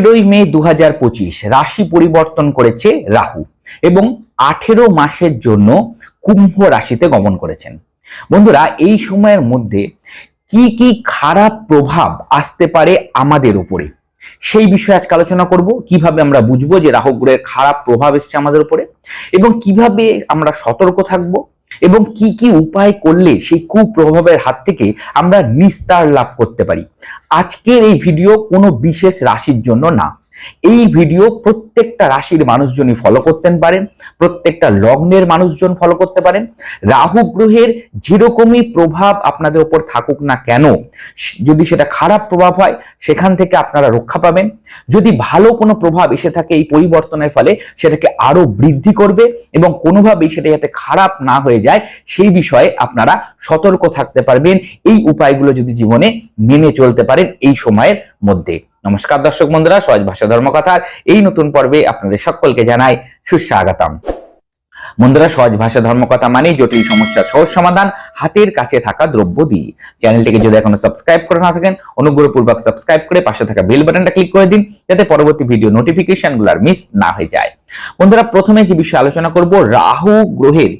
আঠেরোই মে দু হাজার পঁচিশ রাশি পরিবর্তন করেছে রাহু এবং আঠেরো মাসের জন্য কুম্ভ রাশিতে গমন করেছেন। বন্ধুরা, এই সময়ের মধ্যে কি কি খারাপ প্রভাব আসতে পারে আমাদের উপরে সেই বিষয়ে আজকে আলোচনা করব। কীভাবে আমরা বুঝব যে রাহু গ্রহের খারাপ প্রভাব এসছে আমাদের উপরে এবং কীভাবে আমরা সতর্ক থাকব এবং কি কি উপায় করলে সেই কুপ্রভাবের হাত থেকে আমরা নিস্তার লাভ করতে পারি। আজকের এই ভিডিও কোনো বিশেষ রাশির জন্য না। এই ভিডিও প্রত্যেকটা রাশির মানুষজনই ফলো করতেন পারেন, প্রত্যেকটা লগ্নের মানুষজন ফলো করতে পারেন। রাহু গ্রহের যেরকমই প্রভাব আপনাদের উপর থাকুক না কেন যদি সেটা খারাপ প্রভাব হয়, সেখান থেকে আপনারা রক্ষা পাবেন। যদি ভালো কোনো প্রভাব এসে থাকে এই পরিবর্তনের ফলে, সেটাকে আরও বৃদ্ধি করবে এবং কোনোভাবেই সেটা যাতে খারাপ না হয়ে যায়, সেই বিষয়ে আপনারা সতর্ক থাকতে পারবেন। এই উপায়গুলো যদি জীবনে মেনে চলতে পারেন এই সময়ের মধ্যে। নমস্কার দর্শক বন্ধুরা, সহজ ভাষা ধর্মকথার এই নতুন পর্বে আপনাদের সকলকে জানাই সুস্বাগতম। বন্ধুরা, সহজ ভাষা ধর্মকথা মানে জটিল সমস্যার সহজ সমাধান, হাতের কাছে থাকা দ্রব্য দিয়ে। চ্যানেলটিকে যদি এখনও সাবস্ক্রাইব করে না থাকেন, অনুগ্রহপূর্বক সাবস্ক্রাইব করে পাশে থাকা বেল বাটনটা ক্লিক করে দিন, যাতে পরবর্তী ভিডিও নোটিফিকেশনগুলার মিস না হয়ে যায়। বন্ধুরা, প্রথমে যে বিষয়ে আলোচনা করব, রাহু গ্রহের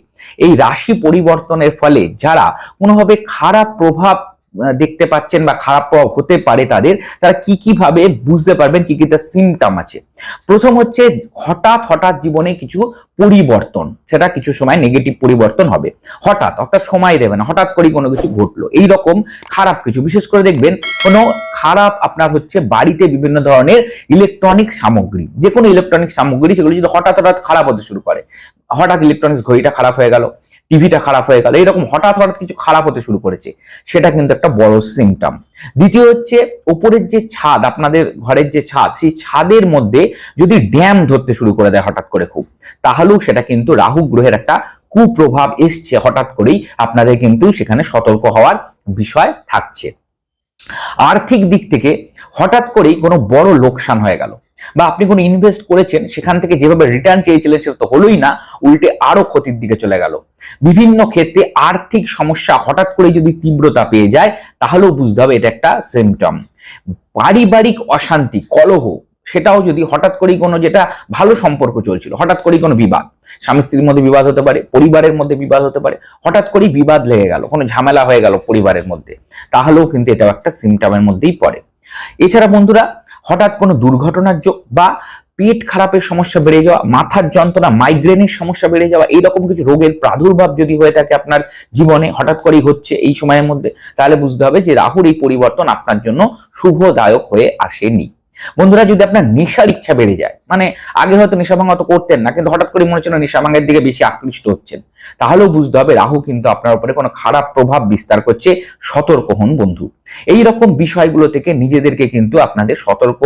এই রাশি পরিবর্তনের ফলে যারা কোনোভাবে খারাপ প্রভাব দেখতে পাচ্ছেন বা খারাপ প্রভাব হতে পারে তাদের, তারা কি কীভাবে বুঝতে পারবেন, কি কি তার সিমটম আছে। প্রথম হচ্ছে হঠাৎ হঠাৎ জীবনে কিছু পরিবর্তন। সেটা কিছু সময় নেগেটিভ পরিবর্তন হবে। হঠাৎ, অর্থাৎ সময় দেবে না। হঠাৎ করে কোনো কিছু ঘটলো। এই খারাপ কিছু। বিশেষ করে দেখবেন, কোনো খারাপ আপনার হচ্ছে বাড়িতে বিভিন্ন ধরনের ইলেকট্রনিক সামগ্রী। যে কোনো ইলেকট্রনিক সামগ্রী, সেগুলো যদি হঠাৎ হঠাৎ খারাপ হতে শুরু করে, হঠাৎ ইলেকট্রনিক্স ঘড়িটা খারাপ হয়ে গেল টিভিটা খারাপ হয়ে গেল এরকম হঠাৎ হঠাৎ কিছু খারাপ হতে শুরু করেছে, সেটা কিন্তু একটা বড় সিমটম দ্বিতীয় হচ্ছে উপরের যে ছাদ, আপনাদের ঘরের যে ছাদ, সেই ছাদের মধ্যে যদি ড্যাম ধরতে শুরু করে দেয় হঠাৎ করে খুব, তাহলেও সেটা কিন্তু রাহু গ্রহের একটা কুপ্রভাব এসছে হঠাৎ করেই, আপনাদের কিন্তু সেখানে সতর্ক হওয়ার বিষয় থাকছে। আর্থিক দিক থেকে হঠাৎ করেই কোনো বড় লোকসান হয়ে গেল, বা আপনি কোনো ইনভেস্ট করেছেন, সেখান থেকে যেভাবে রিটার্ন চেয়েছিলেন সেটা তো হলোই না, উল্টে আরও ক্ষতির দিকে চলে গেল। বিভিন্ন ক্ষেত্রে আর্থিক সমস্যা হঠাৎ করে যদি তীব্রতা পেয়ে যায়, তাহলেও বুঝতে হবে এটা একটা সিমটম পারিবারিক অশান্তি, কলহ সেটাও যদি হঠাৎ করেই কোনো যেটা ভালো সম্পর্ক চলছিল, হঠাৎ করেই কোনো বিবাদ। স্বামী স্ত্রীর মধ্যে বিবাদ হতে পারে, পরিবারের মধ্যে বিবাদ হতে পারে, হঠাৎ করেই বিবাদ লেগে গেল, কোনো ঝামেলা হয়ে গেল পরিবারের মধ্যে, তাহলেও কিন্তু এটাও একটা সিমটমের মধ্যেই পড়ে। এছাড়া বন্ধুরা, হঠাৎ কোনো দুর্ঘটনার যোগ বা পেট খারাপের সমস্যা বেড়ে যাওয়া, মাথার যন্ত্রণা মাইগ্রেনের সমস্যা বেড়ে যাওয়া, এইরকম কিছু রোগের প্রাদুর্ভাব যদি হয়ে থাকে আপনার জীবনে, হঠাৎ করেই হচ্ছে এই সময়ের মধ্যে, তাহলে বুঝতে হবে যে রাহুর এই পরিবর্তন আপনার জন্য শুভদায়ক হয়ে আসেনি। বন্ধুরা, যদি আপনার নেশার ইচ্ছা বেড়ে যায় মানে আগে হয়তো নেশা ভাঙা অত করতেন না, কিন্তু হঠাৎ করে মনে হচ্ছে নেশা ভাঙের দিকে বেশি আকৃষ্ট হচ্ছেন, তাহলেও বুঝতে হবে রাহু কিন্তু আপনার উপরে কোনো খারাপ প্রভাব বিস্তার করছে। সতর্ক হন বন্ধু। এই রকম বিষয়গুলো থেকে নিজেদেরকে কিন্তু আপনাদের সতর্ক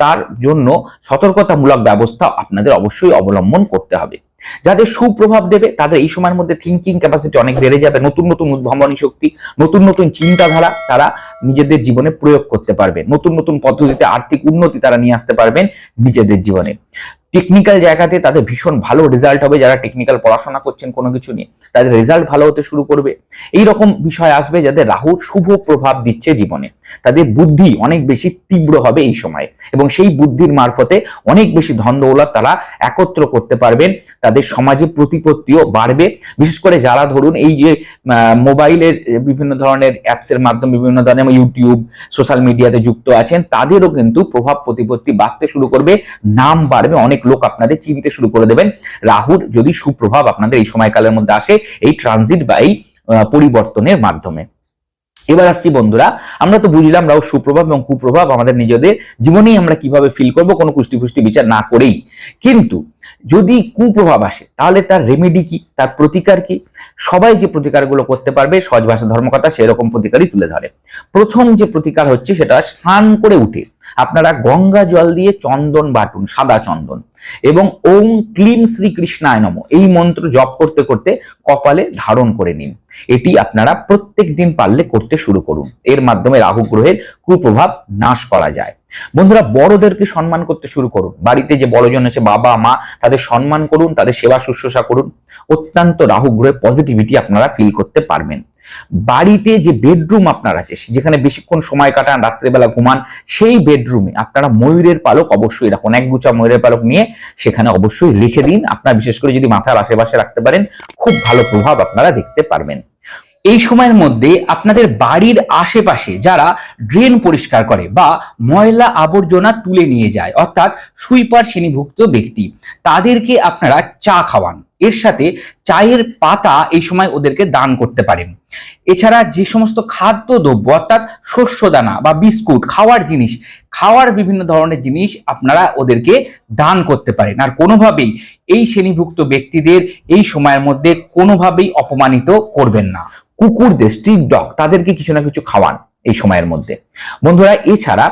তার জন্য সতর্কতামূলক ব্যবস্থা আপনাদের অবশ্যই অবলম্বন করতে হবে। যাদের সুপ্রভাব দেবে, তাদের এই সময়ের মধ্যে থিঙ্কিং ক্যাপাসিটি অনেক বেড়ে যাবে। নতুন নতুন উদ্ভাবনী শক্তি, নতুন নতুন চিন্তাধারা তারা নিজেদের জীবনে প্রয়োগ করতে পারবে। নতুন নতুন পদ্ধতিতে আর্থিক উন্নতি তারা নিয়ে আসতে পারবেন নিজেদের জীবনে। টেকনিক্যাল জায়গাতে তাদের ভীষণ ভালো রেজাল্ট হবে। যারা টেকনিক্যাল পড়াশোনা করছেন কোনো কিছু নিয়ে, তাদের রেজাল্ট ভালো হতে শুরু করবে। এই রকম বিষয় আসবে যাদের রাহুর শুভ প্রভাব দিচ্ছে জীবনে। তাদের বুদ্ধি অনেক বেশি তীব্র হবে এই সময়ে এবং সেই বুদ্ধির মারফতে অনেক বেশি ধন দৌলত তারা একত্র করতে পারবেন। তাদের সমাজে প্রতিপত্তিও বাড়বে। বিশেষ করে যারা ধরুন এই যে মোবাইলের বিভিন্ন ধরনের অ্যাপসের মাধ্যমে বিভিন্ন ধরনের ইউটিউব সোশ্যাল মিডিয়াতে যুক্ত আছেন, তাদেরও কিন্তু প্রভাব প্রতিপত্তি বাড়তে শুরু করবে। নাম বাড়বে, অনেক অনেক লোক আপনাদের চিনতে শুরু করে দেবেন। রাহুর যদি সুপ্রভাব আপনাদের এই সময়কালের মধ্যে আসে, এই ট্রানজিট বা এই পরিবর্তনের মাধ্যমে। এবার আসছি বন্ধুরা, আমরা তো বুঝলাম রাহু সুপ্রভাব এবং কুপ্রভাব আমাদের নিজেদের জীবনেই আমরা কীভাবে ফিল করব, কোনো কুষ্টি পুষ্টি বিচার না করেই। কিন্তু যদি কুপ্রভাব আসে, তাহলে তার রেমেডি কি? তার প্রতিকার কি? সবাই যে প্রতিকারগুলো করতে পারবে, সহজ ভাষা ধর্মকথা সেরকম প্রতিকারই তুলে ধরে। প্রথম যে প্রতিকার হচ্ছে, সেটা স্নান করে উঠে। আপনারা গঙ্গা জল দিয়ে চন্দন বাটুন, সাদা চন্দন এবং ওম ক্লিম শ্রীকৃষ্ণায় নম। এই মন্ত্র জপ করতে করতে কপালে ধারণ করে নিন। এটি আপনারা প্রত্যেক দিন পারলে করতে শুরু করুন। এর মাধ্যমে রাহু গ্রহের কুপ্রভাব নাশ করা যায়। বন্ধুরা, বড়দেরকে সম্মান করতে শুরু করুন। বাড়িতে যে বড়জন আছে, বাবা, মা, তাদের সম্মান করুন, তাদের সেবা শুশ্রূষা করুন। অত্যন্ত রাহু গ্রহের পজিটিভিটি আপনারা ফিল করতে পারবেন। বাড়িতে যে বেডরুম আপনার আছে, যেখানে বেশিক্ষণ সময় কাটান, রাত্রেবেলা ঘুমান, সেই বেডরুমে আপনারা ময়ূরের পালক অবশ্যই রাখুন। এক গুছা ময়ূরের পালক নিয়ে সেখানে অবশ্যই লিখে দিন। আপনার বিশেষ করে যদি মাথার আশেপাশে রাখতে পারেন, খুব ভালো প্রভাব আপনারা দেখতে পারবেন। এই সময়ের মধ্যে আপনাদের বাড়ির আশেপাশে যারা ড্রেন পরিষ্কার করে বা ময়লা আবর্জনা তুলে নিয়ে যায়, অর্থাৎ সুইপার শ্রেণীভুক্ত ব্যক্তি, তাদেরকে আপনারা চা খাওয়ান। এর সাথে চায়ের পাতা এই সময় ওদেরকে দান করতে পারেন। এছাড়া যে সমস্ত খাদ্যদ্রব্য, অর্থাৎ শস্য দানা বা বিস্কুট, খাওয়ার জিনিস, খাওয়ার বিভিন্ন ধরনের জিনিস আপনারা ওদেরকে দান করতে পারেন। আর কোনোভাবেই এই শ্রেণীভুক্ত ব্যক্তিদের এই সময়ের মধ্যে কোনোভাবেই অপমানিত করবেন না। কুকুরদের স্ট্রিট ডগ তাদেরকে কিছু না কিছু খাওয়ান এই সময়ের মধ্যে। বন্ধুরা, এছাড়া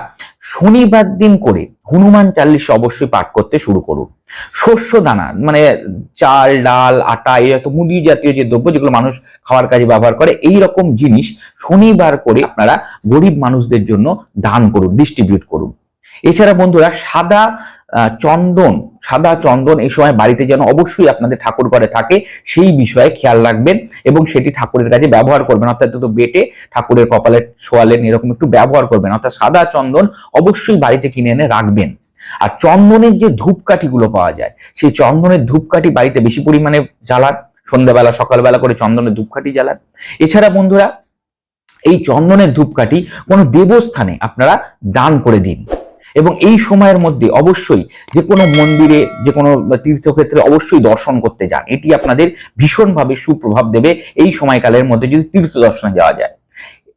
শনিবার দিন করে হনুমান চাল্লিশ অবশ্যই পাঠ করতে শুরু করুন। শস্য দানা মানে চাল, ডাল, আটা, এই হয়তো মুদি জাতীয় যে দ্রব্য যেগুলো মানুষ খাওয়ার কাজে ব্যবহার করে, এই রকম জিনিস শনিবার করে আপনারা গরিব মানুষদের জন্য দান করুন ডিস্ট্রিবিউট করুন। এছাড়া বন্ধুরা, সাদা চন্দন, সাদা চন্দন এই সময় বাড়িতে যেন অবশ্যই আপনাদের ঠাকুর ঘরে থাকে, সেই বিষয়ে খেয়াল রাখবেন এবং সেটি ঠাকুরের কাছে ব্যবহার করবেন। অর্থাৎ তো বেটে ঠাকুরের কপালে ছোয়ালেন এরকম একটু ব্যবহার করবেন। অর্থাৎ সাদা চন্দন অবশ্যই বাড়িতে কিনে এনে রাখবেন। আর চন্দনের যে ধূপকাঠিগুলো পাওয়া যায়, সেই চন্দনের ধূপকাঠি বাড়িতে বেশি পরিমাণে জ্বালান, সন্ধ্যাবেলা, সকালবেলা করে চন্দনের ধূপকাঠি জ্বালান। এছাড়া বন্ধুরা, এই চন্দনের ধূপকাঠি কোনো দেবস্থানে আপনারা দান করে দিন। এবং এই সময়ের মধ্যে অবশ্যই যে কোনো মন্দিরে, যে কোনো তীর্থক্ষেত্রে অবশ্যই দর্শন করতে যান। এটি আপনাদের ভীষণভাবে সুপ্রভাব দেবে এই সময়কালের মধ্যে যদি তীর্থ দর্শনে যাওয়া যায়।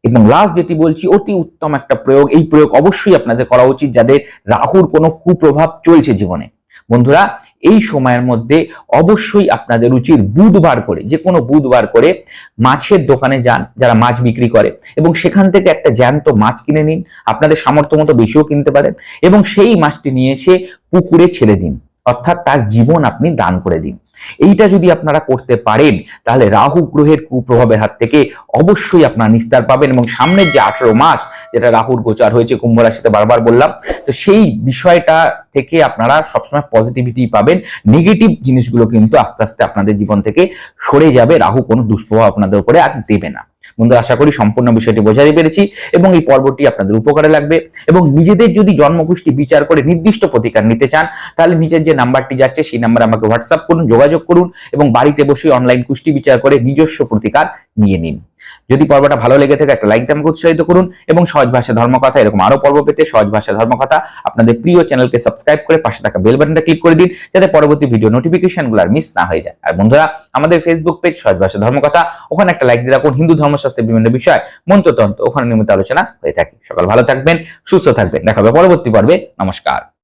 এবং লাস্ট যেটি বলছি, অতি উত্তম একটা প্রয়োগ। এই প্রয়োগ অবশ্যই আপনাদের করা উচিত যাদের রাহুর কোনো কুপ্রভাব চলছে জীবনে। বন্ধুরা, এই সময়ের মধ্যে অবশ্যই আপনাদের উচিত বুধবার করে, যে কোনো বুধবার করে মাছের দোকানে যান, যারা মাছ বিক্রি করে, এবং সেখান থেকে একটা জ্যান্ত মাছ কিনে নিন, আপনাদের সামর্থ্য মতো বেশিও কিনতে পারেন, এবং সেই মাছটি নিয়ে এসে পুকুরে ছেড়ে দিন। অর্থাৎ তার জীবন আপনি দান করে দিন। এইটা যদি আপনারা করতে পারেন, তাহলে রাহু গ্রহের কুপ্রভাবের হাত থেকে অবশ্যই আপনারা নিস্তার পাবেন এবং সামনের যে আঠেরো মাস, যেটা রাহুর গোচার হয়েছে কুম্ভ রাশিতে বারবার বললাম, তো সেই বিষয়টা থেকে আপনারা সবসময় পজিটিভিটি পাবেন। নেগেটিভ জিনিসগুলো কিন্তু আস্তে আস্তে আপনাদের জীবন থেকে সরে যাবে। রাহু কোনো দুষ্প্রভাব আপনাদের উপরে আর দেবে না। বন্ধুরা আশা করি সম্পূর্ণ বিষয়টি বোঝাতে পেরেছি এবং এই পর্বটি আপনাদের উপকারে লাগবে এবং নিজেদের যদি জন্মগোষ্ঠী বিচার করে নির্দিষ্ট প্রতিকার নিতে চান, তাহলে নিজের যে নাম্বারটি যাচ্ছে সেই নাম্বারে আমাকে হোয়াটসঅ্যাপ করুন, যোগাযোগ করুন এবং বাড়িতে বসে অনলাইন কুষ্টি বিচার করে নিজস্ব প্রতিকার নিয়ে নিন। যদি পর্বটা ভালো লেগে থাকে, একটা লাইক আমাকে উৎসাহিত করুন এবং সহজ ভাষা ধর্মকথা এরকম আরও পর্ব পেতে সহজ ভাষা ধর্মকথা আপনাদের প্রিয় চ্যানেলকে সাবস্ক্রাইব করে পাশে থাকা বেল বাটনটা ক্লিক করে দিন, যাতে পরবর্তী ভিডিও নোটিফিকেশনগুলো আর মিস না হয়ে যায়। আর বন্ধুরা, আমাদের ফেসবুক পেজ সহজ ভাষা ধর্মকথা ওখানে একটা লাইক দিয়ে রাখুন হিন্দু ধর্মশাস্ত্রের বিভিন্ন বিষয়, মন্ত্রতন্ত্র, ওখানে নিয়মিত আলোচনা হয়ে থাকে। সকাল ভালো থাকবেন, সুস্থ থাকবেন। দেখা হবে পরবর্তী পর্বে। নমস্কার।